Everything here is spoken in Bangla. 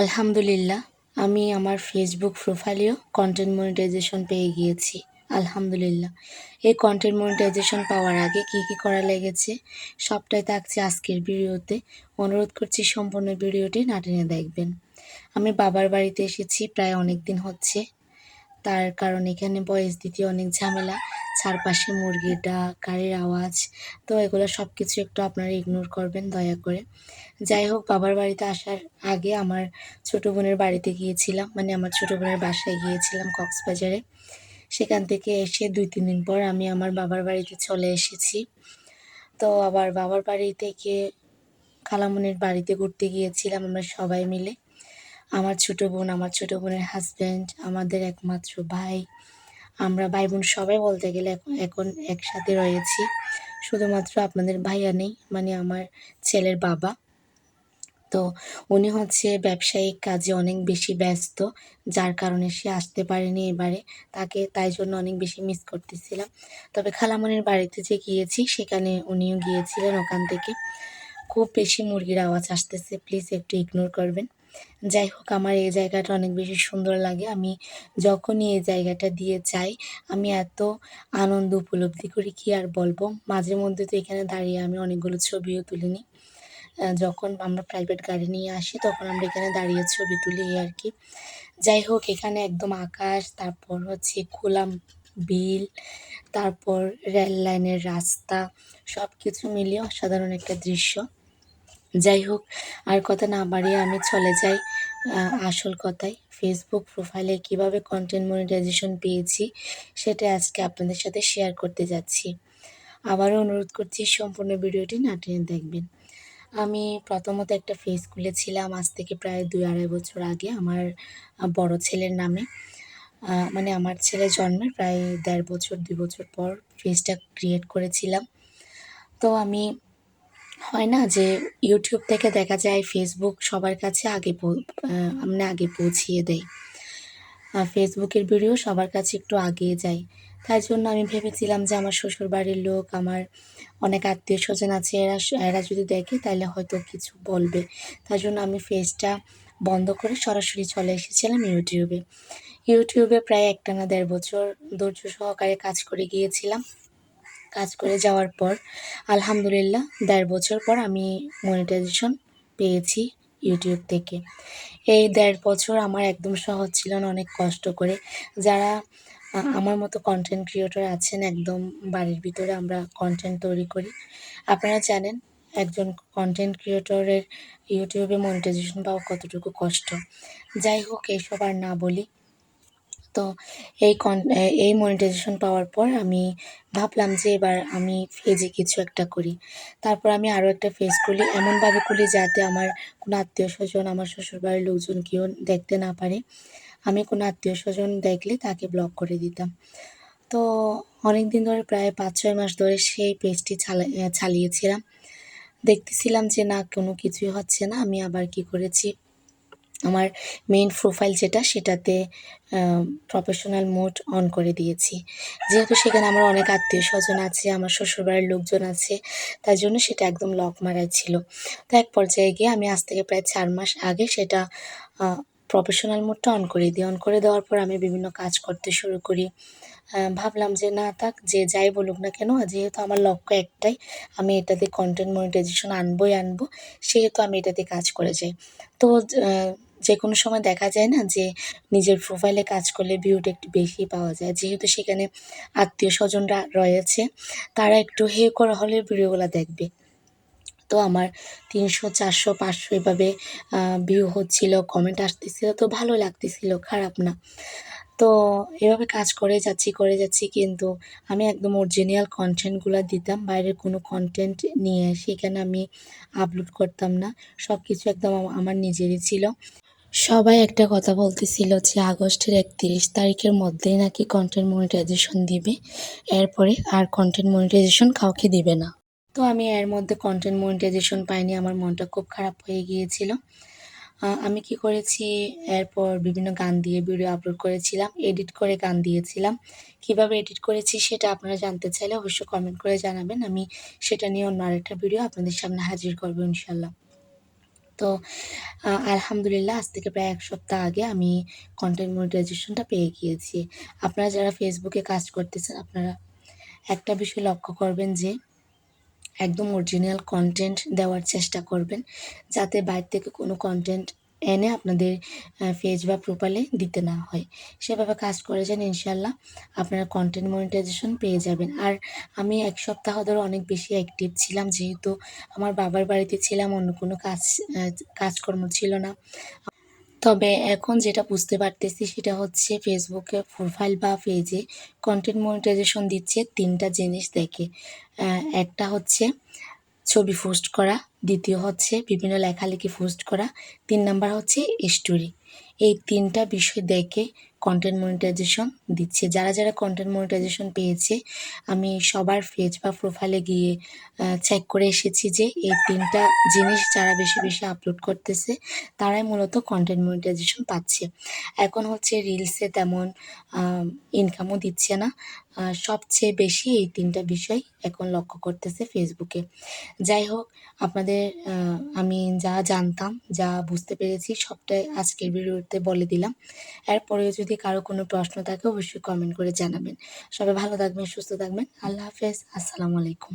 আলহামদুলিল্লাহ, আমি আমার ফেসবুক প্রোফাইলেও কন্টেন্ট মনিটাইজেশন পেয়ে গিয়েছি। আলহামদুলিল্লাহ। এই কন্টেন্ট মনিটাইজেশন পাওয়ার আগে কি কি করা লেগেছে, সবটাই থাকছে আজকের ভিডিওতে। অনুরোধ করছি সম্পূর্ণ ভিডিওটি না টেনে দেখবেন। আমি বাবার বাড়িতে এসেছি, প্রায় অনেক দিন হচ্ছে। তার কারণ এখানে বয়স দিতে অনেক ঝামেলা। চারপাশে মুরগির ডাক গাড়ির আওয়াজ, তো এগুলো সব কিছু একটু আপনারা ইগনোর করবেন, দয়া করে। যাই হোক, বাবার বাড়িতে আসার আগে আমার ছোটো বোনের বাড়িতে গিয়েছিলাম মানে আমার ছোটো বোনের বাসায় গিয়েছিলাম কক্সবাজারে। সেখান থেকে এসে দুই, তিন দিন পর আমি আমার বাবার বাড়িতে চলে এসেছি। তো আবার বাবার বাড়ি থেকে খালামনির বাড়িতে ঘুরতে গিয়েছিলাম আমরা সবাই মিলে। আমার ছোটো বোন, আমার ছোটো বোনের হাজব্যান্ড আমাদের একমাত্র ভাই। আমরা ভাই বোন সবাই বলতে গেলে এখন একসাথে রয়েছি। শুধুমাত্র আপনাদের ভাইয়া নেই মানে আমার ছেলের বাবা। তো উনি হচ্ছে ব্যবসায়িক কাজে অনেক বেশি ব্যস্ত, যার কারণে সে আসতে পারেনি এবারে। তাকে তাই জন্য অনেক বেশি মিস করতেছিলাম। তবে খালামনির বাড়িতে যে গিয়েছি, সেখানে উনিও গিয়েছিলেন ওখান থেকে। খুব বেশি মুরগির আওয়াজ আসতেছে প্লিজ একটু ইগনোর করবেন। যাই হোক, আমার এই জায়গাটা অনেক বেশি সুন্দর লাগে। আমি যখনই এই জায়গাটা দিয়ে যাই, আমি এত আনন্দ উপলব্ধি করি, কি আর বলব? মাঝে মধ্যে তো এখানে দাঁড়িয়ে আমি অনেকগুলো ছবিও তুলে নিই যখন আমরা প্রাইভেট গাড়ি নিয়ে আসি, তখন আমরা এখানে দাঁড়িয়ে ছবি তুলি আর কি। যাই হোক, এখানে একদম আকাশ, তারপর হচ্ছে খোলা বিল, তারপর রেল লাইনের রাস্তা সব কিছু মিলিয়ে অসাধারণ একটা দৃশ্য। যাই হোক, আর কথা না বাড়িয়ে আমি চলে যাই আসল কথায়। ফেসবুক প্রোফাইলে কীভাবে কন্টেন্ট মনিটাইজেশন পেয়েছি, সেটা আজকে আপনাদের সাথে শেয়ার করতে যাচ্ছি। আবারও অনুরোধ করছি সম্পূর্ণ ভিডিওটি না টেনে দেখবেন। আমি প্রথমত একটা ফেস খুলেছিলাম আজ থেকে প্রায় দুই আড়াই বছর আগে আমার বড় ছেলের নামে। মানে আমার ছেলে জন্মের প্রায় দেড় বছর, দুই বছর পর ফেসটা ক্রিয়েট করেছিলাম। তো আমি হয় না যে ইউটিউব থেকে দেখা যায় ফেসবুক সবার কাছে আগে আমরা আগে পৌঁছিয়ে দেয়। ফেসবুকের ভিডিও সবার কাছে একটু আগিয়ে যায়। তাই জন্য আমি ভেবেছিলাম যে আমার শ্বশুর বাড়ির লোক, আমার অনেক আত্মীয় স্বজন আছে, এরা এরা যদি দেখে তাহলে হয়তো কিছু বলবে। তাই জন্য আমি ফেসটা বন্ধ করে সরাসরি চলে এসেছিলাম ইউটিউবে ইউটিউবে প্রায় একটা না দেড় বছর ধৈর্য সহকারে কাজ করে গিয়েছিলাম। কাজ করে যাওয়ার পর, আলহামদুলিল্লাহ, দেড় বছর পর আমি মনিটাইজেশন পেয়েছি ইউটিউব থেকে। এই দেড় বছর আমার একদম সহজ ছিল না, অনেক কষ্ট করে। যারা আমার মতো কন্টেন্ট ক্রিয়েটর আছেন, একদম বাড়ির ভিতরে আমরা কন্টেন্ট তৈরি করি। আপনারা জানেন, একজন কন্টেন্ট ক্রিয়েটরের ইউটিউবে মনিটাইজেশন পাওয়া কতটুকু কষ্ট। যাই হোক এইসব আর না বলি। তো এই কন এই মনিটাইজেশন পাওয়ার পর আমি ভাবলাম যে এবার আমি ফেজে কিছু একটা করি। তারপর আমি আরও একটা ফেজ খুলি, এমনভাবে খুলি যাতে আমার কোনো আত্মীয় স্বজন, আমার শ্বশুরবাড়ির লোকজন কেউ দেখতে না পারে। আমি কোনো আত্মীয় স্বজন দেখলে তাকে ব্লক করে দিতাম। তো অনেক দিন ধরে প্রায় পাঁচ ছয় মাস ধরে সেই পেজটি চালিয়েছিলাম দেখতেছিলাম যে না, কোনো কিছুই হচ্ছে না, আমি আবার কি করেছি? আমার মেইন প্রোফাইল যেটা সেটাতে প্রফেশনাল মোড অন করে দিয়েছি। যেহেতু সেখানে আমার অনেক আত্মীয় স্বজন আছে, আমার শ্বশুরবাড়ির লোকজন আছে তাই জন্য সেটা একদম লক মারাই ছিল। তো এক পর্যায়ে গিয়ে আমি আজ থেকে প্রায় চার মাস আগে সেটা প্রফেশনাল মোডটা অন করে দিই। অন করে দেওয়ার পর আমি বিভিন্ন কাজ করতে শুরু করি। ভাবলাম যে না থাক, যে যাই বলুক না কেন যেহেতু আমার লক্ষ্য একটাই, আমি এটাতে কন্টেন্ট মনিটাইজেশন আনবোই আনব, সেহেতু আমি এটাতে কাজ করে যাই। তো যে কোনো সময় দেখা যায় না যে নিজের প্রোফাইলে কাজ করলে ভিউটা একটু বেশি পাওয়া যায়। যেহেতু সেখানে আত্মীয় স্বজনরা রয়েছে, তারা একটু হে করা হলে ভিডিওগুলো দেখবে। তো আমার তিনশো, চারশো, পাঁচশো এভাবে ভিউ হচ্ছিল কমেন্ট আসতেছিল, তো ভালো লাগতেছিল, খারাপ না। তো এভাবে কাজ করে যাচ্ছি করে যাচ্ছি, কিন্তু আমি একদম অরিজিনাল কন্টেন্টগুলো দিতাম, বাইরের কোনো কন্টেন্ট নিয়ে সেখানে আমি আপলোড করতাম না। সব কিছু একদম আমার নিজেরই ছিল। সবাই একটা কথা বলতেছিল যে আগস্টের একত্রিশ তারিখের মধ্যেই নাকি কন্টেন্ট মনিটাইজেশন দিবে। এরপরে আর কন্টেন্ট মনিটাইজেশন কাউকে দিবে না। তো আমি এর মধ্যে কন্টেন্ট মনিটাইজেশন পাইনি, আমার মনটা খুব খারাপ হয়ে গিয়েছিল। আমি কি করেছি, এরপর বিভিন্ন গান দিয়ে ভিডিও আপলোড করেছিলাম এডিট করে গান দিয়েছিলাম। কীভাবে এডিট করেছি সেটা আপনারা জানতে চাইলে অবশ্যই কমেন্ট করে জানাবেন। আমি সেটা নিয়ে অন্য আরেকটা ভিডিও আপনাদের সামনে হাজির করব ইনশাল্লাহ তো আলহামদুলিল্লাহ আজ থেকে প্রায় এক সপ্তাহ আগে আমি কন্টেন্ট মনিটাইজেশনটা পেয়ে গিয়েছি। আপনারা যারা ফেসবুকে কাজ করতেছেন, আপনারা একটা বিষয় লক্ষ্য করবেন যে, একদম অরিজিনাল কন্টেন্ট দেওয়ার চেষ্টা করবেন, যাতে বাইরে থেকে কোনো কন্টেন্ট এনে আপনাদের পেজ বা প্রোফাইলে দিতে না হয়। সেভাবে কাজ করে যান ইনশাল্লাহ আপনারা কন্টেন্ট মনিটাইজেশন পেয়ে যাবেন। আর আমি এক সপ্তাহ ধরে অনেক বেশি অ্যাক্টিভ ছিলাম, যেহেতু আমার বাবার বাড়িতে ছিলাম, অন্য কোনো কাজ কাজকর্ম ছিল না। তবে এখন যেটা বুঝতে পারতেছি, সেটা হচ্ছে ফেসবুকে প্রোফাইল বা পেজে কন্টেন্ট মনিটাইজেশন দিচ্ছে তিনটা জিনিস দেখে। একটা হচ্ছে ছবি পোস্ট করা, দ্বিতীয় হচ্ছে বিভিন্ন লেখালেখি পোস্ট করা, তিন নাম্বার হচ্ছে স্টোরি এই তিনটা বিষয় দেখে কন্টেন্ট মনিটাইজেশন দিচ্ছে। যারা যারা কন্টেন্ট মনিটাইজেশন পেয়েছে, আমি সবার পেজ বা প্রোফাইলে গিয়ে চেক করে এসেছি যে এই তিনটা জিনিস যারা বেশি বেশি আপলোড করতেছে, তারাই মূলত কন্টেন্ট মনিটাইজেশন পাচ্ছে। এখন হচ্ছে রিলসে তেমন ইনকামও দিচ্ছে না। সবচেয়ে বেশি এই তিনটা বিষয় এখন লক্ষ্য করতেছে ফেসবুকে যাই হোক, আপনাদের আমি যা জানতাম, যা বুঝতে পেরেছি, সবটাই আজকের ভিডিওতে বলে দিলাম। এরপরেও যদি কারও কোনো প্রশ্ন থাকে, অবশ্যই কমেন্ট করে জানাবেন। সবাই ভালো থাকবেন, সুস্থ থাকবেন। আল্লাহ হাফেজ, আসসালামু আলাইকুম।